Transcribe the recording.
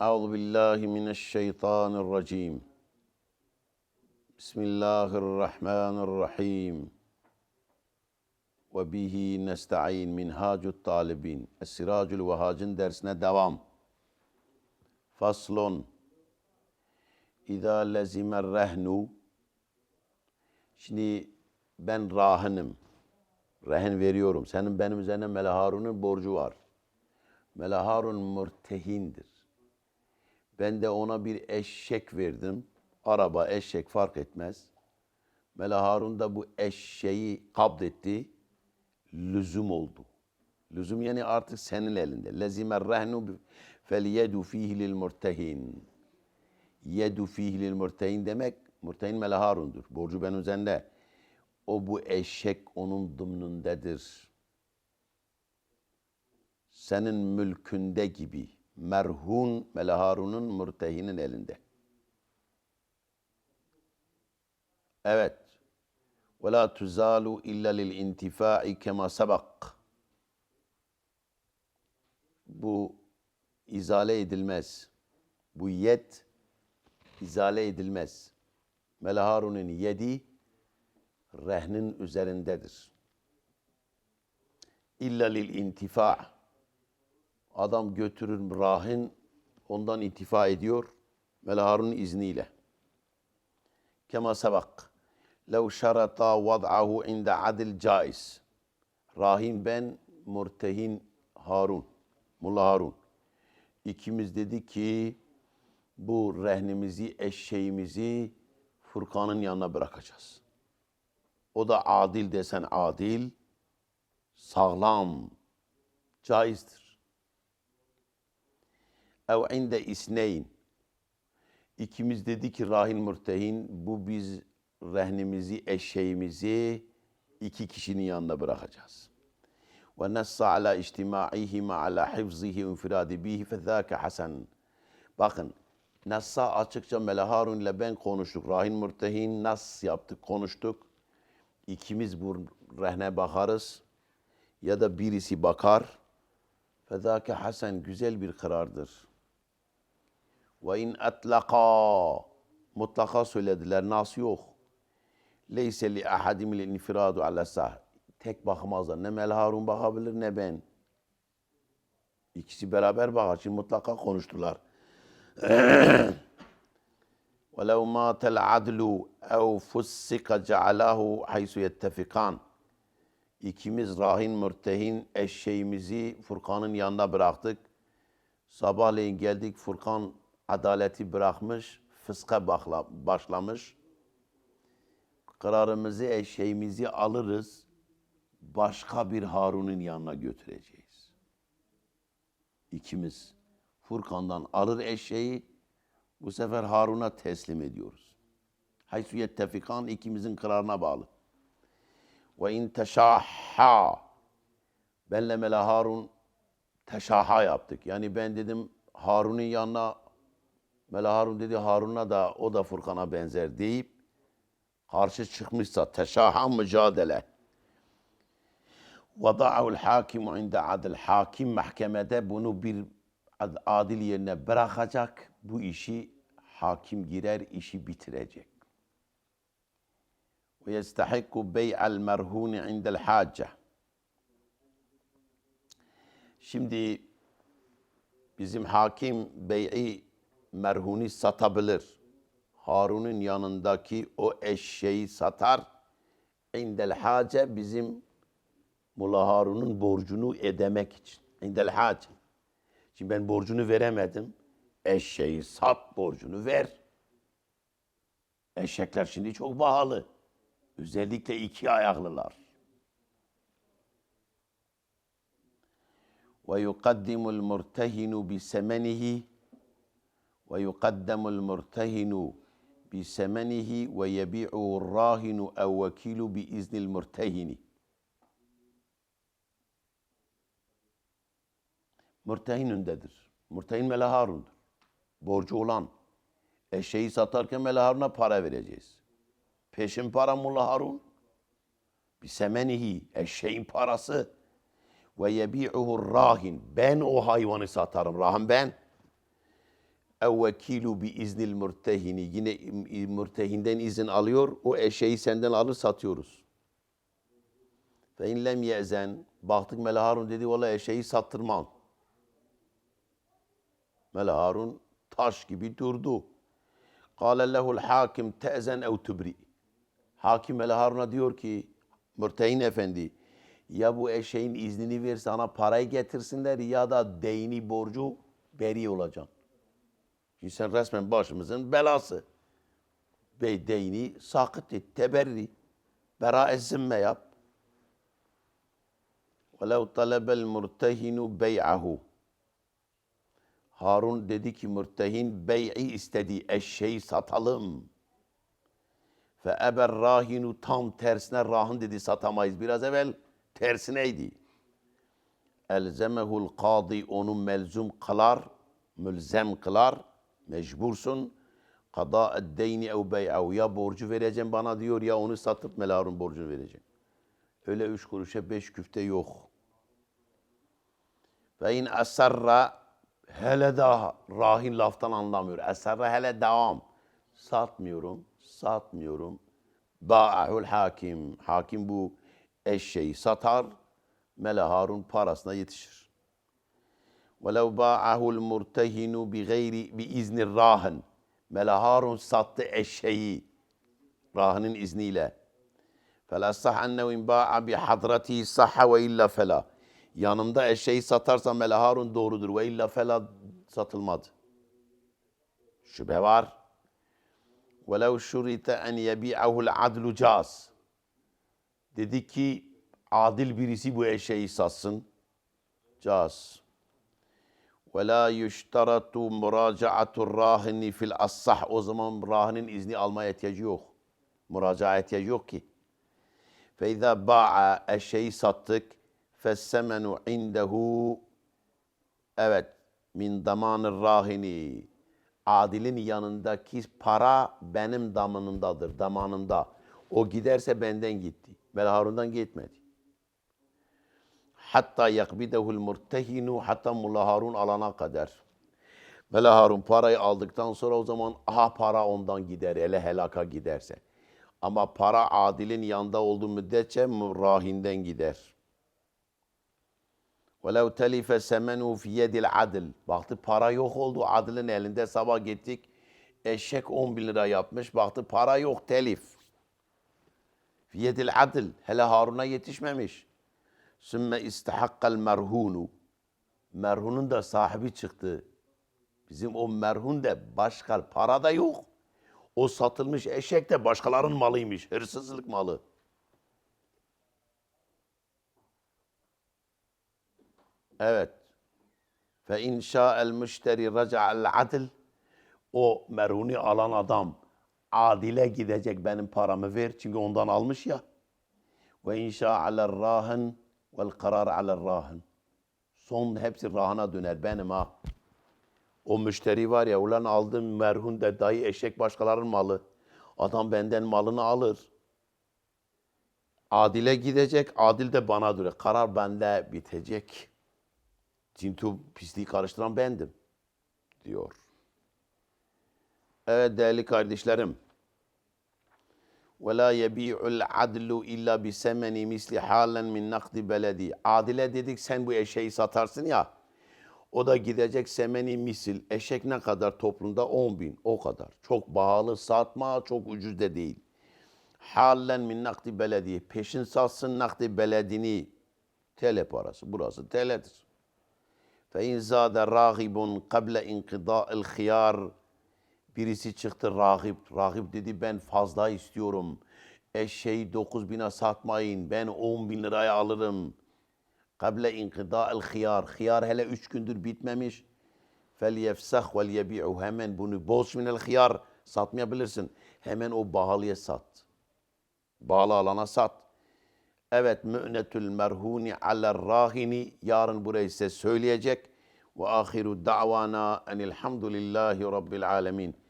Euzu billahi mineşşeytanirracim. Bismillahirrahmanirrahim. Ve bihi nesta'in minhacut talibin. Es-Siracul Vehhac'ın dersine devam. Faslun. İza lezimer rehnu. Şimdi ben rahinim. Rehin veriyorum. Senin benim üzerine Mele Harun'un borcu var. Mele Harun mürtehindir. Ben de ona bir eşek verdim. Araba, eşek fark etmez. Mele Harun da bu eşeği kabdetti. Lüzum oldu. Lüzum yani artık senin elinde. Lezimer rehnu fel yedu fihi lil murtehin. Yedu fihi lil murtehin demek murtehin Mele Harun'dur. Borcu benim üzerinde. O bu eşek onun dımnındedir. Senin mülkünde gibi. Merhun Mele Harun'un murtehinin elinde. Evet. Ve la tuzalu illa lil intifai kema sabak. Bu izale edilmez. Bu yet izale edilmez. Mele Harun'un yedi rehnin üzerindedir. İlla lil intifa. Adam götürür rahin ondan intifa ediyor. Mele Harun'un izniyle. Kema sabak. Lev şarata vad'ahu inde adil caiz. Rahim ben, murtehin Harun. Mulla Harun. İkimiz dedi ki bu rehnimizi, eşeğimizi Furkan'ın yanına bırakacağız. O da adil desen adil, sağlam, caizdir. Ev inde isneyn. İkimiz dedi ki rahin murtehin bu biz rehnimizi, eşeğimizi iki kişinin yanına bırakacağız. Ve nassa ala içtimaihima ala hifzihi infiradi bihi fezâke hasen. Bakın Nassa açıkça Mele Harun ile ben konuştuk. Rahin murtehin nas yaptık, konuştuk. İkimiz bu rehne bakarız ya da birisi bakar. Fezâke hasen güzel bir karardır. Ve in atlaka mutlaka söylediler. Nas yok. Leyse li ahadim li infiradu ala sah. Tek bakamazlar. Ne Mel Harun bakabilir ne ben. İkisi beraber bakar. Şimdi mutlaka konuştular. ولو مات العدل أو فسق جعله حيث يتفقان İkimiz rahin mürtehin eşeğimizi Furkan'ın yanına bıraktık. Sabahleyin geldik Furkan adaleti bırakmış, fıska başlamış. Kararımızı eşeğimizi alırız, başka bir Harun'un yanına götüreceğiz. İkimiz Furkan'dan alır eşeği, bu sefer Harun'a teslim ediyoruz. Haysu yettefikan ikimizin kararına bağlı. Ve in teşahha benle Mele Harun teşahha yaptık. Yani ben dedim Harun'un yanına Mele Harun dedi Harun'a da o da Furkan'a benzer deyip karşı çıkmışsa teşahha mücadele. Vada'ul hakimu inde adil hakim mahkemede bunu bir adil yerine bırakacak. Bu işi hakim girer, işi bitirecek. Ve yestahikku bey'al merhuni indel hacca. Şimdi bizim hakim bey'i merhuni satabilir. Harun'un yanındaki o eşeği satar. İndel hace bizim Mula Harun'un borcunu ödemek için. İndel hace. Şimdi ben borcunu veremedim. Eşeği sat borcunu ver. Eşekler şimdi çok pahalı. Özellikle iki ayaklılar. Ve yuqaddimul murtehinu bi semenihi semenihi ve yebi'u rahinu ev vekilu bi iznil murtehini. Murtehin öndedir. Murtehin Mele Harun'dur. Borcu olan. Eşeği satarken Mele Harun'a para vereceğiz. Peşin para Mulla Harun. Bir semenihi. Eşeğin parası. Ve yebi'uhu rahin. Ben o hayvanı satarım. Rahan ben. Ev vekilu bi iznil mürtehini. Yine mürtehinden izin alıyor. O eşeği senden alır satıyoruz. Fe in lem yezen. Baktık Mela Harun dedi valla eşeği sattırmam. Mela Harun taş gibi durdu. Kâle lehul hakim te'zen ev tubri. Hakim Mela Harun'a diyor ki Mürtehin Efendi ya bu eşeğin iznini ver sana parayı getirsinler ya da deyni borcu beri olacaksın. Çünkü sen resmen başımızın belası. Bey deyni sakıt et, teberri. Bera zimme yap. وَلَوْ طَلَبَ الْمُرْتَهِنُ بَيْعَهُ Harun dedi ki mürtehin bey'i istedi. Eşeği satalım. Fe eber rahinu tam tersine rahın dedi satamayız. Biraz evvel tersineydi. Elzemehul kadi onu melzum kılar, mülzem kılar, mecbursun. Kada eddeyni ev bey'av ya borcu vereceğim bana diyor ya onu satıp melarun borcunu vereceğim. Öyle üç kuruşa beş küfte yok. Ve in esarra hele daha rahin laftan anlamıyor. Esarra hele devam. Satmıyorum, satmıyorum. Ba'ahul hakim. Hakim bu eşeği satar. Mele Harun parasına yetişir. وَلَوْ بَاعَهُ الْمُرْتَهِنُ بِغَيْرِ بِاِذْنِ الرَّاهِنِ Mele Harun sattı eşeği rahının izniyle. فَلَا صَحَ اَنَّهُ اِنْ بَاعَ بِحَضْرَتِهِ صَحَ وَاِلَّا فَلَا Yanımda eşeği satarsa Mele Harun doğrudur. Ve illa fela satılmadı. Şüphe var. وَلَوْ شُرِيتَ اَنْ يَبِيعَهُ الْعَدْلُ caz. Dedi ki adil birisi bu eşeği satsın. Caz. Ve la yuştaratu muracaatur rahini fil assah. O zaman rahinin izni almaya ihtiyacı yok. Muraca'a ihtiyacı yok ki. Feyza ba'a eşeği sattık. Fessemenu indehu. Evet. Min damanir rahini. Adil'in yanındaki para benim damanındadır, damanında. O giderse benden gitti. Ve Harun'dan gitmedi Hatta yakbidehul murtehinu hatta Mulla Harun alana kadar. Mela Harun parayı aldıktan sonra o zaman aha para ondan gider, ele helaka giderse. Ama para adilin yanında olduğu müddetçe rahinden gider. وَلَوْ تَلِفَ سَمَنُوا فِي يَدِ الْعَدِلِ Baktı para yok oldu. Adilin elinde sabah gittik. Eşek 10 bin lira yapmış. Baktı para yok telif. فِي يَدِ الْعَدِلِ Hele Harun'a yetişmemiş. sümme istahakkal merhunu. Merhunun da sahibi çıktı. Bizim o merhun da başka para da yok. O satılmış eşek de başkalarının malıymış. Hırsızlık malı. Evet. Fe in şa'el müşteri raca'al adl. O merhuni alan adam adile gidecek benim paramı ver. Çünkü ondan almış ya. Ve in şa'aler rahin vel karar aler rahin. Son hepsi rahına döner benim ha. O müşteri var ya ulan aldım merhun de dayı eşek başkalarının malı. Adam benden malını alır. Adile gidecek, adil de bana duruyor. Karar bende bitecek. Cintu pisliği karıştıran bendim diyor. Evet değerli kardeşlerim. Ve la yebi'ul adlu illa bi semeni misli halen min nakdi beledi. Adile dedik sen bu eşeği satarsın ya. O da gidecek semeni misil. Eşek ne kadar toplumda? 10 bin. O kadar. Çok pahalı satma, çok ucuz da değil. Halen min nakdi belediye. Peşin satsın nakdi beledini. TL parası. Burası TL'dir. Fe in zâde râgibun kable inkidâ'il hıyâr. Birisi çıktı rahip. Rahip dedi ben fazla istiyorum. Eşeği 9 bine satmayın. Ben 10 bin liraya alırım. Kable inkida'il khiyar. Khiyar hele 3 gündür bitmemiş. Fel yefsah vel yebi'u. Hemen bunu boz minel khiyar. Satmayabilirsin. Hemen o pahalıya sat. Bağlı alana sat. Evet mü'netül merhuni aler rahini yarın burayı size söyleyecek. Ve ahiru da'vana enilhamdülillahi rabbil alemin.